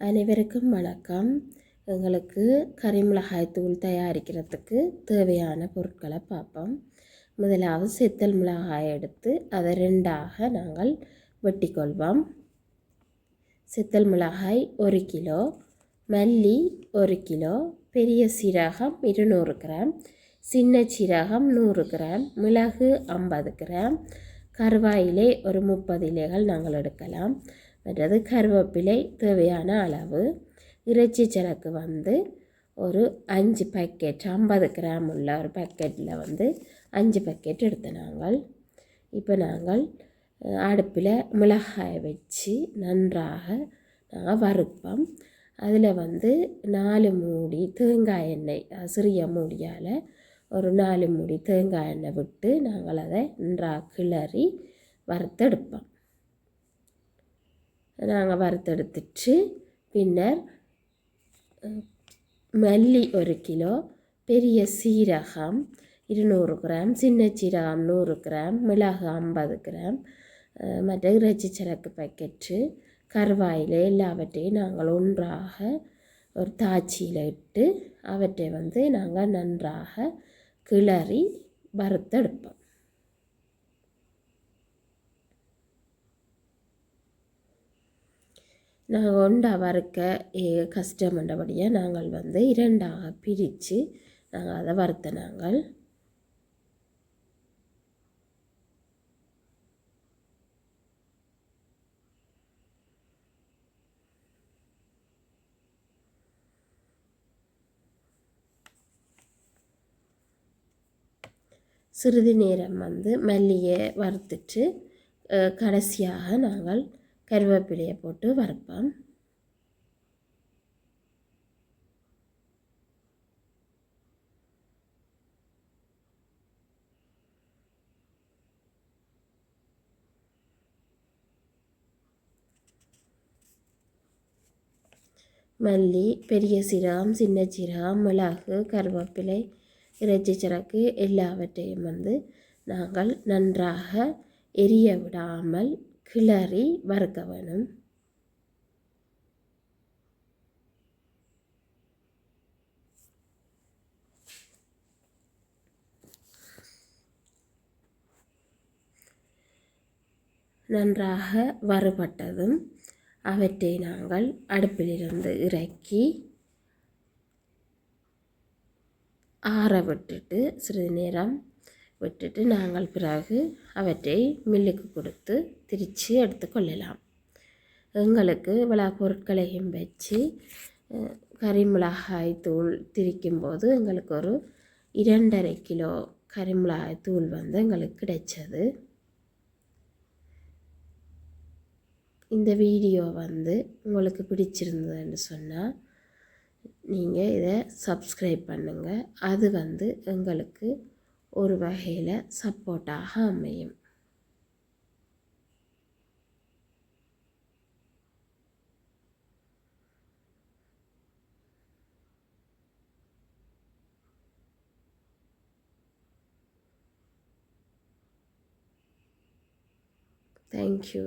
அனைவருக்கும் வணக்கம். எங்களுக்கு கறிமிளகாய் தூள் தயாரிக்கிறதுக்கு தேவையான பொருட்களை பார்ப்போம். முதலாவது செத்தல் மிளகாய் எடுத்து அதை ரெண்டாக நாங்கள் வெட்டிக்கொள்வோம். செத்தல் மிளகாய் ஒரு கிலோ மல்லி ஒரு கிலோ பெரிய சீரகம் இருநூறு கிராம் சின்ன சீரகம் நூறு கிராம் மிளகு ஐம்பது கிராம் கருவாயிலே ஒரு முப்பது இலைகள் நாங்கள் எடுக்கலாம். மற்றது கருவேப்பிலை தேவையான அளவு இறைச்சி சரக்கு வந்து ஒரு அஞ்சு பேக்கெட் ஐம்பது கிராம் உள்ள ஒரு பேக்கெட்டில் வந்து அஞ்சு பேக்கெட் எடுத்த நாங்கள் இப்போ நாங்கள் அடுப்பில் மிளகாயை வச்சு நன்றாக நாங்கள் வறுப்போம். அதில் வந்து நாலு மூடி தேங்காய் எண்ணெய் சிறிய மூடியால் ஒரு நாலு மூடி தேங்காய் எண்ணெய் விட்டு நாங்கள் அதை நன்றாக கிளறி வறுத்தெடுப்போம். நாங்கள் வறுத்தெடுத்துட்டு பின்னர் மல்லி ஒரு கிலோ பெரிய சீரகம் இருநூறு கிராம் சின்ன சீரகம் நூறு கிராம் மிளகு ஐம்பது கிராம் மற்ற இறைச்சி சரக்கு பேக்கெட்டு கருவாயில் எல்லாவற்றையும் நாங்கள் ஒன்றாக ஒரு தாச்சியில் இட்டு அவற்றை வந்து நாங்கள் நன்றாக கிளறி வறுத்தெடுப்போம். நாங்கள் ஒண்டா வறுக்க கஷ்டமன்றபடியாக நாங்கள் வந்து இரண்டாக பிரித்து நாங்கள் அதை வறுத்த நாங்கள். சிறிது நேரம் வந்து மல்லியை வறுத்துட்டு கடைசியாக நாங்கள் கருவேப்பிலையை போட்டு வறுப்போம். மல்லி பெரிய சீரகம் சின்ன சீரகம் மிளகு கருவேப்பிலை இறைச்சி சிறக்கு எல்லாவற்றையும் வந்து நாங்கள் நன்றாக எரிய விடாமல் கிளறி வறுக்க வேணும் நன்றாக வறுபட்டதும் அவற்றை நாங்கள் அடுப்பிலிருந்து இறக்கி ஆற விட்டுட்டு சிறிது நேரம் விட்டுட்டு நாங்கள் பிறகு அவற்றை மில்லுக்கு கொடுத்து திரித்து எடுத்துக்கொள்ளலாம் எங்களுக்கு விழா பொருட்களையும் வச்சு கறிமிளகாய் தூள் திரிக்கும்போது எங்களுக்கு ஒரு இரண்டரை கிலோ கறிமிளகாய் தூள் வந்து எங்களுக்கு கிடைச்சது. இந்த வீடியோ வந்து உங்களுக்கு பிடிச்சிருந்ததுன்னு சொன்னால் நீங்கள் இதை சப்ஸ்கிரைப் பண்ணுங்கள் அது வந்து எங்களுக்கு ஒரு வகையில் சப்போர்ட்டாக அமையும் தேங்க்யூ.